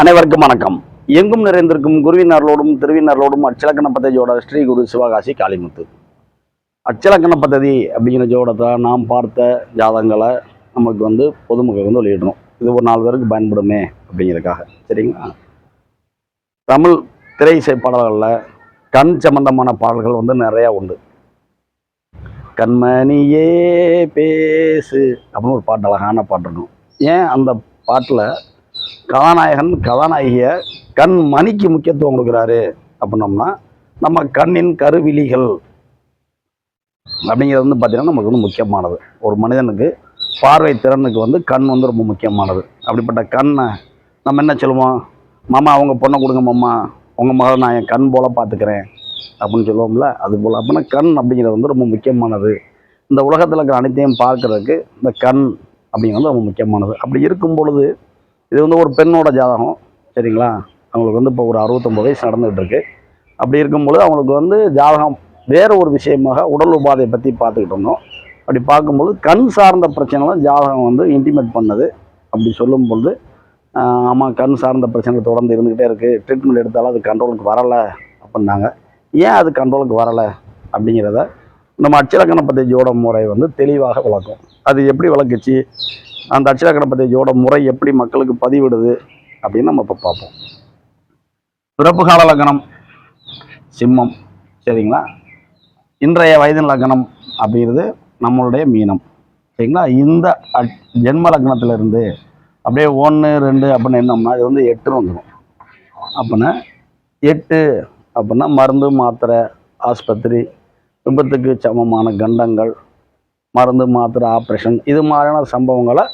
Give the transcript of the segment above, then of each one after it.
அனைவருக்கும் வணக்கம். எங்கும் நிறைந்திருக்கும் குருவினர்களோடும் திருவினர்களோடும் அச்சலக்கண பத்ததியோட ஸ்ரீ குரு சிவகாசி காளிமுத்து. அச்சலக்கண பத்ததி அப்படிங்கிற ஜோடத்தை நாம் பார்த்த ஜாதகங்களை நமக்கு வந்து பொதுமக்கள் வந்து வெளியிடணும். இது ஒரு நாலு பேருக்கு பயன்படுமே அப்படிங்கிறதுக்காக. சரிங்களா? தமிழ் திரை இசை பாடல்களில் கண் சம்பந்தமான பாடல்கள் வந்து நிறையா உண்டு. கண்மணியே பேசு அப்படின்னு ஒரு பாட்டு அழகான பாட்டு இருக்கும். ஏன் அந்த பாட்டில் கதாநாயகன் கதாநாயகிய கண் மணிக்கு முக்கியத்துவம் கொடுக்குறாரு அப்படின்னோம்னா நம்ம கண்ணின் கருவிழிகள் அப்படிங்கிறது வந்து பார்த்திங்கன்னா நமக்கு வந்து முக்கியமானது. ஒரு மனிதனுக்கு பார்வை திறனுக்கு வந்து கண் வந்து ரொம்ப முக்கியமானது. அப்படிப்பட்ட கண்ணை நம்ம என்ன சொல்லுவோம்? மாமா அவங்க பொண்ணை கொடுங்க மாமா. உங்கள் மகள் நான் என் கண் போல் பார்த்துக்கிறேன். அப்படின்னு சொல்லுவோம்ல அது போல். அப்படின்னா கண் அப்படிங்கிறது வந்து ரொம்ப முக்கியமானது. இந்த உலகத்தில் இருக்கிற அனைத்தையும் பார்க்குறதுக்கு இந்த கண் அப்படிங்கிறது ரொம்ப முக்கியமானது. அப்படி இருக்கும் பொழுது இது வந்து ஒரு பெண்ணோட ஜாதகம் சரிங்களா? அவங்களுக்கு வந்து இப்போ ஒரு அறுபத்தொம்பது வயசு நடந்துகிட்ருக்கு அப்படி இருக்கும்பொழுது அவங்களுக்கு வந்து ஜாதகம் வேறு ஒரு விஷயமாக உடல் உபாதையை பற்றி பார்த்துக்கிட்டு இருந்தோம். அப்படி பார்க்கும்போது கண் சார்ந்த பிரச்சனைலாம் ஜாதகம் வந்து இன்டிமேட் பண்ணது. அப்படி சொல்லும் பொழுது ஆமாம் கண் சார்ந்த பிரச்சனைகள் தொடர்ந்து இருந்துக்கிட்டே இருக்குது ட்ரீட்மெண்ட் எடுத்தாலும் அது கண்ட்ரோலுக்கு வரலை அப்படின்னாங்க. ஏன் அது கண்ட்ரோலுக்கு வரலை அப்படிங்கிறத நம்ம அச்சலக்கணப்பத்தி ஜோட முறை வந்து தெளிவாக விளக்கும். அது எப்படி விளக்குச்சு? அந்த அச்சலக்கண பദ്ധதியோட முறை எப்படி மக்களுக்கு பதிவிடுது அப்படின்னு நம்ம இப்போ பார்ப்போம். பிறப்பு கால லக்னம் சிம்மம் சரிங்களா? இன்றைய வயதின் லக்னம் அப்படிங்கிறது நம்மளுடைய மீனம் சரிங்களா? இந்த ஜென்ம லக்னத்திலிருந்து அப்படியே ஒன்று ரெண்டு அப்படின்னு என்னம்னா இது வந்து எட்டுன்னு வந்துடும் அப்படின்னா எட்டு அப்படின்னா மருந்து மாத்திரை ஆஸ்பத்திரி விபத்துக்கு சமமான கண்டங்கள் மருந்து மாத்திரை ஆப்ரேஷன் இது மாதிரியான சம்பவங்களை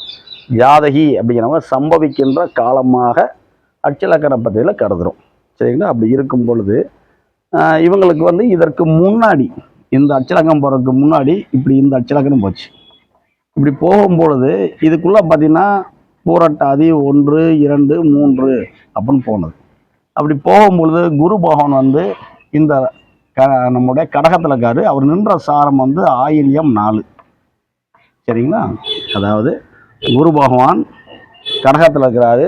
ஜாதகி அப்படிங்கிறவங்க சம்பவிக்கின்ற காலமாக அச்சலக்கண பத்தியில் கருதுகிறோம் சரிங்களா? அப்படி இருக்கும் பொழுது இவங்களுக்கு வந்து இதற்கு முன்னாடி இந்த அச்சலக்கம் போகிறதுக்கு முன்னாடி இப்படி இந்த அச்சலக்கணம் போச்சு. இப்படி போகும்பொழுது இதுக்குள்ளே பார்த்திங்கன்னா பூரட்டாதி ஒன்று இரண்டு மூன்று அப்படின்னு போனது. அப்படி போகும்பொழுது குரு பகவான் வந்து இந்த க நம்முடைய கடகத்தில் இருக்காரு அவர் நின்ற சாரம் வந்து ஆயில்யம் நாலு. சரிங்களா? அதாவது குரு பகவான் கடகத்தில் இருக்கிறாரு.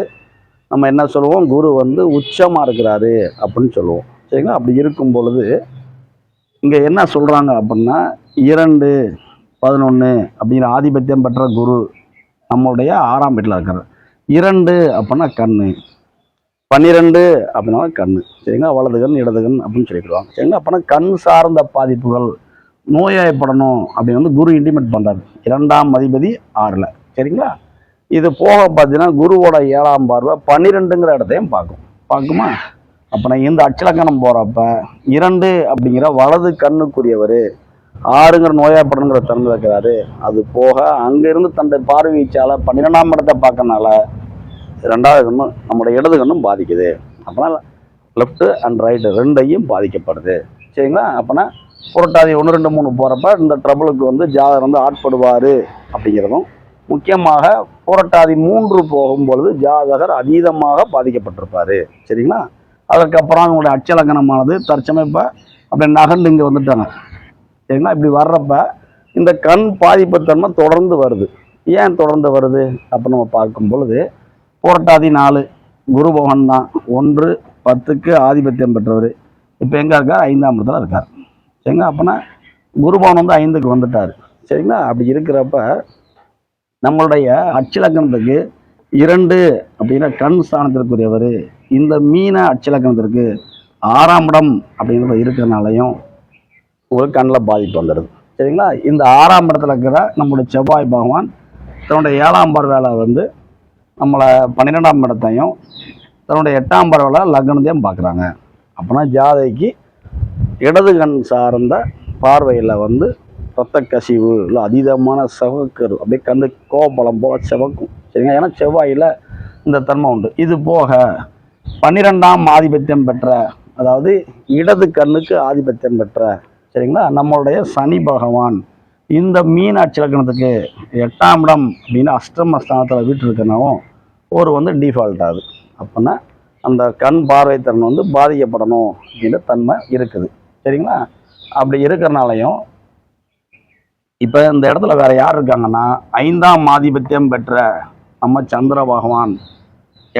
நம்ம என்ன சொல்லுவோம்? குரு வந்து உச்சமாக இருக்கிறாரு அப்படின்னு சொல்லுவோம். சரிங்களா? அப்படி இருக்கும் பொழுது இங்கே என்ன சொல்கிறாங்க அப்படின்னா இரண்டு பதினொன்று அப்படிங்கிற ஆதிபத்தியம் பெற்ற குரு நம்மளுடைய ஆறாம் வீட்டில் இருக்கிறார். இரண்டு அப்படின்னா கண்ணு. பன்னிரெண்டு அப்படின்னா கண் சரிங்களா? வலது கண் இடது கண் அப்படின்னு சொல்லிடுவாங்க சரிங்களா? அப்படின்னா கண் சார்ந்த பாதிப்புகள் நோயாயப்படணும் அப்படின்னு வந்து குரு இன்டிமேட் பண்ணுறாரு இரண்டாம் அதிபதி ஆறில். சரிங்களா? இது போக பார்த்தீங்கன்னா குருவோட ஏழாம் பார்வை பன்னிரெண்டுங்கிற இடத்தையும் பார்க்கும். பார்க்குமா? அப்போ நான் இந்த அச்சலக்கணம் போகிறப்ப இரண்டு அப்படிங்கிற வலது கண்ணுக்குரியவர் ஆறுங்கிற நோயாப்படணுங்கிற திறந்து வைக்கிறாரு. அது போக அங்கேருந்து தந்தை பார்வைச்சால பன்னிரெண்டாம் இடத்தை பார்க்கறனால ரெண்டாவது கண்ணும் நம்முடைய இடது கண்ணும் பாதிக்குது. அப்போனா லெஃப்ட் அண்ட் ரைட்டு ரெண்டையும் பாதிக்கப்படுது. சரிங்களா? அப்போனா புரட்டாதி ஒன்று ரெண்டு மூணு போகிறப்ப இந்த ட்ரபிளுக்கு வந்து ஜாதகர் வந்து ஆட்படுவார் அப்படிங்கிறதும் முக்கியமாக புரட்டாதி மூன்று போகும்பொழுது ஜாதகர் அதீதமாக பாதிக்கப்பட்டிருப்பார். சரிங்களா? அதுக்கப்புறம் அவங்களுடைய அச்சலக்கணமானது தற்சமயம் இப்போ அப்படி நகர்ந்து இங்கே வந்துட்டாங்க. சரிங்களா? இப்படி வர்றப்ப இந்த கண் பாதிப்புத்தன்மை தொடர்ந்து வருது. ஏன் தொடர்ந்து வருது அப்படின்னு நம்ம பார்க்கும் பொழுது புரட்டாதி நாலு குரு பகவான் தான். ஒன்று பத்துக்கு ஆதிபத்தியம் பெற்றவர். இப்போ எங்கே இருக்கார்? ஐந்தாம் இடத்துல இருக்கார். சரிங்களா? அப்போனா குருபவன் வந்து ஐந்துக்கு வந்துட்டார். சரிங்களா? அப்படி இருக்கிறப்ப நம்மளுடைய அச்சிலக்கணத்துக்கு இரண்டு அப்படின்னா கண் ஸ்தானத்திற்குரியவர் இந்த மீன அச்சிலக்கணத்திற்கு ஆறாம் இடம் அப்படிங்கிறது இருக்கிறனாலையும் ஒரு கண்ணில் பாதிப்பு வந்துடுது. சரிங்களா? இந்த ஆறாம் இடத்துல இருக்கிற நம்மளுடைய செவ்வாய் பகவான் தன்னுடைய ஏழாம் பார்வையால வந்து நம்மளை பன்னிரெண்டாம் இடத்தையும் தன்னுடைய எட்டாம் பார்வையால லக்னத்தையும் பார்க்குறாங்க. அப்போனா ஜாதைக்கு இடது கண் சார்ந்த பார்வையில் வந்து ரத்த கசிவு இல்லை அதீதமான செவக்கரு அப்படியே கண்ணு கோபலம் போல செவக்கும். சரிங்களா? ஏன்னா செவ்வாயில் இந்த தன்மை உண்டு. இது போக பன்னிரெண்டாம் ஆதிபத்தியம் பெற்ற அதாவது இடது கண்ணுக்கு ஆதிபத்தியம் பெற்ற சரிங்களா? நம்மளுடைய சனி பகவான் இந்த மீனாட்சி இலக்கணத்துக்கு எட்டாம் இடம் அப்படின்னு அஷ்டம ஸ்தானத்தில் வீட்டிருக்கனாவும் ஒரு வந்து டிஃபால்ட் ஆகுது. அப்போனா அந்த கண் பார்வை திறன் வந்து பாதிக்கப்படணும் அப்படின்ற தன்மை இருக்குது. சரிங்களா? அப்படி இருக்கிறனாலையும் இப்போ இந்த இடத்துல வேற யார் இருக்காங்கன்னா ஐந்தாம் ஆதிபத்தியம் பெற்ற நம்ம சந்திர பகவான்.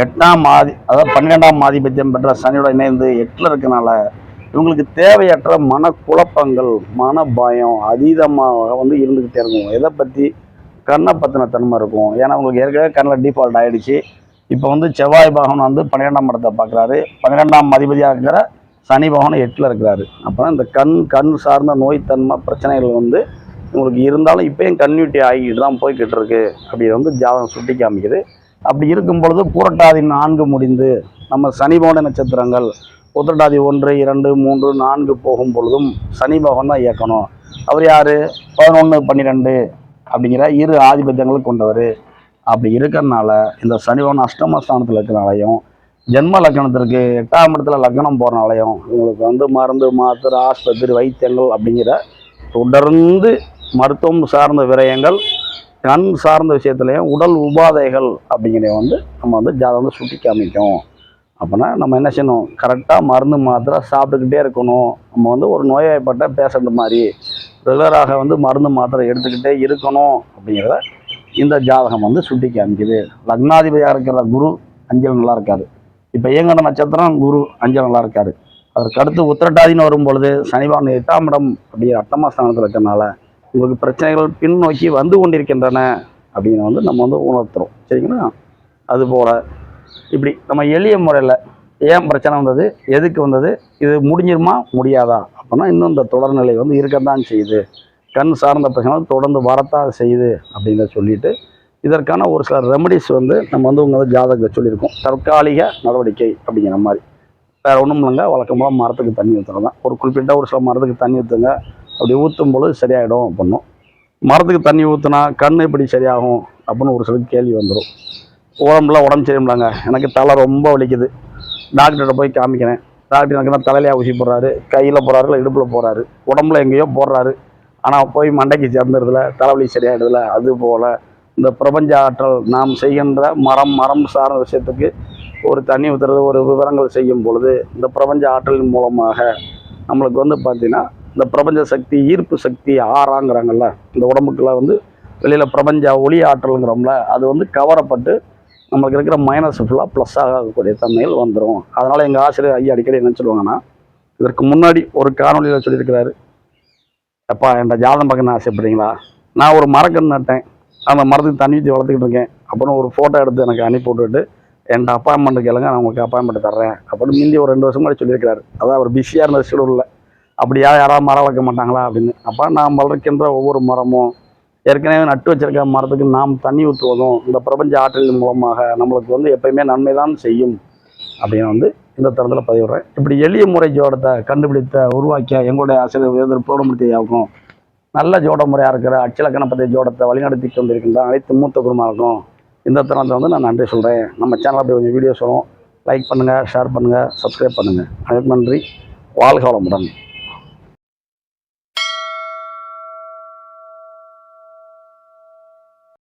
எட்டாம் ஆதி அதாவது பன்னிரெண்டாம் ஆதிபத்தியம் பெற்ற சனியோட இணைந்து எட்டில் இருக்கனால இவங்களுக்கு தேவையற்ற மனக்குழப்பங்கள் மன பயம் அதீதமாக வந்து இருந்துக்கிட்டே இருக்கும். எதை பற்றி கண்ணை பற்றின தன்மை இருக்கும். ஏன்னா உங்களுக்கு ஏற்கனவே கண்ணில் டிஃபால்ட் ஆகிடுச்சு இப்போ வந்து செவ்வாய் பகவான் வந்து பன்னிரெண்டாம் இடத்தை பார்க்குறாரு. பன்னிரெண்டாம் அதிபதியாக இருக்கிற சனி பகவான் எட்டில் இருக்கிறாரு. அப்போ இந்த கண் கண் சார்ந்த நோய் தன்மை பிரச்சனைகள் வந்து உங்களுக்கு இருந்தாலும் இப்போயும் கன்யூட்டி ஆகிட்டு தான் போய்கிட்டு இருக்கு. அப்படி வந்து ஜாதகம் சுட்டி காமிக்குது. அப்படி இருக்கும் பொழுது பூரட்டாதி நான்கு முடிந்து நம்ம சனி பகவான நட்சத்திரங்கள் உத்திரட்டாதி ஒன்று இரண்டு மூன்று நான்கு போகும் பொழுதும் சனி பகவான் தான் இயக்கணும். அவர் யார்? பதினொன்று பன்னிரெண்டு அப்படிங்கிற இரு ஆதிபத்தியங்கள் கொண்டவர். அப்படி இருக்கிறனால இந்த சனி பகவான் அஷ்டமஸ்தானத்தில் இருக்கிறனாலையும் ஜென்ம லக்கணத்திற்கு எட்டாம் இடத்துல லக்னம் போகிறனாலையும் உங்களுக்கு வந்து மருந்து மாத்திரை ஆஸ்பத்திரி வைத்தியங்கள் அப்படிங்கிற தொடர்ந்து மருத்துவம் சார்ந்த விரயங்கள் கண் சார்ந்த விஷயத்துலையும் உடல் உபாதைகள் அப்படிங்கிறத வந்து நம்ம வந்து ஜாதகம் வந்து சுட்டி காமிக்கும். அப்படின்னா நம்ம என்ன செய்யணும்? கரெக்டாக மருந்து மாத்திரை சாப்பிட்டுக்கிட்டே இருக்கணும். நம்ம வந்து ஒரு நோயாய்ப்பட்ட பேஷண்ட் மாதிரி ரெகுலராக வந்து மருந்து மாத்திரை எடுத்துக்கிட்டே இருக்கணும் அப்படிங்கிறத இந்த ஜாதகம் வந்து சுட்டி காமிக்குது. லக்னாதிபதியாக இருக்கிற குரு அஞ்சல் நல்லா இருக்காரு. இப்போ இயங்கட நட்சத்திரம் குரு அஞ்சல் நல்லா இருக்காரு. அதற்கு அடுத்து உத்திரட்டாதின்னு வரும் பொழுது சனிபான் எட்டாம் இடம் அப்படிங்கிற அட்டமா ஸ்தானத்தில் உங்களுக்கு பிரச்சனைகள் பின்னோக்கி வந்து கொண்டிருக்கின்றன அப்படின்னு வந்து நம்ம வந்து உணர்த்துறோம். சரிங்களா? அதுபோல் இப்படி நம்ம எளிய முறையில் ஏன் பிரச்சனை வந்தது? எதுக்கு வந்தது? இது முடிஞ்சிருமா? முடியாதா? அப்படின்னா இன்னும் இந்த தொடர்நிலை வந்து இருக்கத்தான் செய்யுது. கண் சார்ந்த பிரச்சனை தொடர்ந்து வரத்தான் செய்யுது அப்படின்னு சொல்லிட்டு இதற்கான ஒரு சில ரெமடிஸ் வந்து நம்ம வந்து உங்கள் ஜாதகத்தை சொல்லியிருக்கோம். தற்காலிக நடவடிக்கை அப்படிங்கிற மாதிரி. வேறு ஒன்றும் இல்லைங்க. வழக்கமாக மரத்துக்கு தண்ணி ஊற்றுறது தான். ஒரு குறிப்பிட்ட ஒரு சில மரத்துக்கு தண்ணி ஊற்றுங்க அப்படி ஊற்றும் பொழுது சரியாயிடும் அப்படின்னும். மரத்துக்கு தண்ணி ஊற்றுனா கண் எப்படி சரியாகும் அப்படின்னு ஒரு சிலருக்கு கேள்வி வந்துடும் உடம்புல உடம்பு சரியில்லாங்க. எனக்கு தலை ரொம்ப வலிக்குது. டாக்டர்கிட்ட போய் காமிக்கிறேன். டாக்டர் எனக்கு தான் தலையிலே ஊசி போடுறாரு கையில் போடுறாரு இல்லை இடுப்பில் போடுறாரு. உடம்புல எங்கேயோ போடுறாரு. ஆனால் போய் மண்டைக்கு சேர்ந்துறதுல தலைவலி சரியாயிடுதில்ல அது போல் இந்த பிரபஞ்ச ஆற்றல் நாம் செய்கின்ற மரம் மரம் சார்ந்த விஷயத்துக்கு ஒரு தண்ணி ஊற்றுறது ஒரு விவரங்கள் செய்யும் பொழுது இந்த பிரபஞ்ச ஆற்றலின் மூலமாக நம்மளுக்கு வந்து பார்த்திங்கன்னா இந்த பிரபஞ்ச சக்தி ஈர்ப்பு சக்தி ஆறாங்கிறாங்கல்ல இந்த உடம்புக்குள்ள வந்து வெளியில் பிரபஞ்ச ஒளி ஆற்றலுங்கிறோம்ல அது வந்து கவரப்பட்டு நம்மளுக்கு இருக்கிற மைனஸ் ஃபுல்லாக ப்ளஸ் ஆகக்கூடிய தன்மைகள் வந்துடும் அதனால் எங்கள் ஆசிரியர் ஐயா அடிக்கடி என்ன சொல்லுவாங்கன்னா இதற்கு முன்னாடி ஒரு காணொலியில் சொல்லியிருக்கிறாரு. அப்பா என்கிட்ட ஜாதம் பார்க்கணும்னு ஆசைப்படுறீங்களா? நான் ஒரு மரக்கன்று நட்டேன். அந்த மரத்துக்கு தண்ணி ஊற்றி வளர்த்துக்கிட்டு இருக்கேன். அப்புறம் ஒரு ஃபோட்டோ எடுத்து எனக்கு அனுப்பி விட்டுட்டு என்கிட்ட அப்பாயின்மெண்ட் கேளுங்க நான் உங்களுக்கு அப்பாயின்மெண்ட் தர்றேன். அப்படின்னு முந்தி ஒரு ரெண்டு வருஷம் முன்னாடி சொல்லியிருக்கிறாரு. அதான் அவர் பிஸியாக இருந்த ஷெடியூலில் அப்படியா யாராவது மரம் வளர்க்க மாட்டாங்களா அப்படின்னு. அப்போ நாம் வளர்க்கின்ற ஒவ்வொரு மரமும் ஏற்கனவே நட்டு வச்சிருக்க மரத்துக்கு நாம் தண்ணி ஊற்றுவதும் இந்த பிரபஞ்ச ஆற்றலின் மூலமாக நம்மளுக்கு வந்து எப்பயுமே நன்மை தான் செய்யும் அப்படின்னு வந்து இந்த தரத்தில் பதிவிடுறேன். இப்படி எளிய முறை ஜோடத்தை கண்டுபிடித்த உருவாக்கிய எங்களுடைய ஆசிரியர் வேதர் போடமுடியாகும் நல்ல ஜோட முறையாக இருக்கிற அச்சலக்கண ஜோடத்தை வழிநடத்தி கொண்டிருக்கின்ற அனைத்து மூத்த குருமாருக்கும் இந்த தருணத்தை வந்து நான் நன்றி சொல்கிறேன் நம்ம சேனலில் அப்படி கொஞ்சம் வீடியோ சொல்லுவோம் லைக் பண்ணுங்கள் ஷேர் பண்ணுங்கள் சப்ஸ்கிரைப் பண்ணுங்கள் அதுக்கு நன்றி. வாழ்க வளமுடன்.